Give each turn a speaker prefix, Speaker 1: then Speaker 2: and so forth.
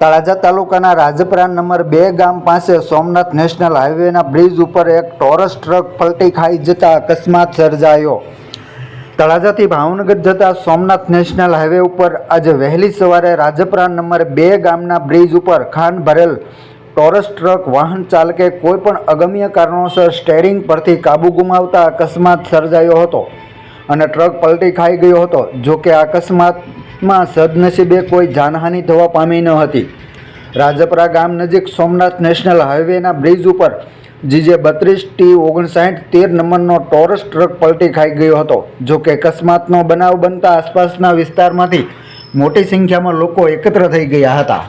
Speaker 1: તળાજા તાલુકાના રાજપરા નંબર બે ગામ પાસે સોમનાથ નેશનલ હાઈવેના બ્રિજ ઉપર એક ટોરસ ટ્રક પલટી ખાઈ જતા અકસ્માત સર્જાયો. તળાજાથી ભાવનગર જતા સોમનાથ નેશનલ હાઈવે ઉપર આજે વહેલી સવારે રાજપરા નંબર બે ગામના બ્રિજ ઉપર ખાંડ ભરેલ ટોરસ ટ્રક વાહન ચાલકે કોઈપણ અગમ્ય કારણોસર સ્ટેરિંગ પરથી કાબુ ગુમાવતા અકસ્માત સર્જાયો હતો. અને ટ્રક પલટી ખાઈ ગયો હતો, જો કે અકસ્માતમાં સદનસીબે કોઈ જાનહાનિ થવા પામી ન હતી. રાજપરા ગામ નજીક સોમનાથ નેશનલ હાઈવેના બ્રિજ ઉપર જીજે બત્રીસ ટી ઓગણસાઠ તેર નંબરનો ટોરસ ટ્રક પલટી ખાઈ ગયો હતો. જો કે અકસ્માતનો બનાવ બનતા આસપાસના વિસ્તારમાંથી મોટી સંખ્યામાં લોકો એકત્ર થઈ ગયા હતા.